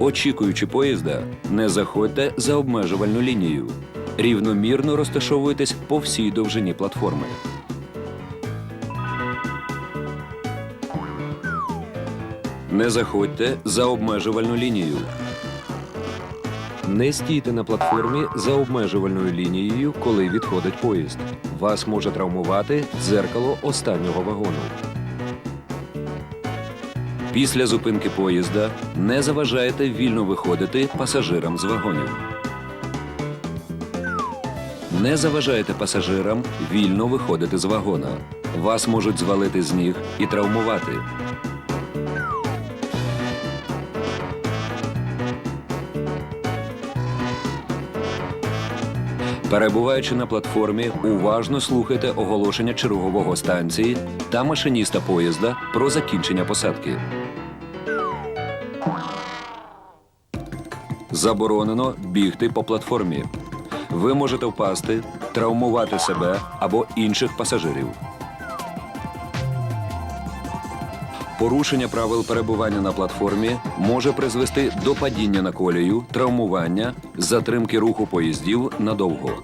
Очікуючи поїзда, не заходьте за обмежувальну лінію. Рівномірно розташовуйтесь по всій довжині платформи. Не заходьте за обмежувальну лінію. Не стійте на платформі за обмежувальною лінією, коли відходить поїзд. Вас може травмувати дзеркало останнього вагону. Після зупинки поїзда не заважайте вільно виходити пасажирам з вагонів. Не заважайте пасажирам вільно виходити з вагона. Вас можуть звалити з ніг і травмувати. Перебуваючи на платформі, уважно слухайте оголошення чергового станції та машиніста поїзда про закінчення посадки. Заборонено бігти по платформі. Ви можете впасти, травмувати себе або інших пасажирів. Порушення правил перебування на платформі може призвести до падіння на колію, травмування, затримки руху поїздів надовго.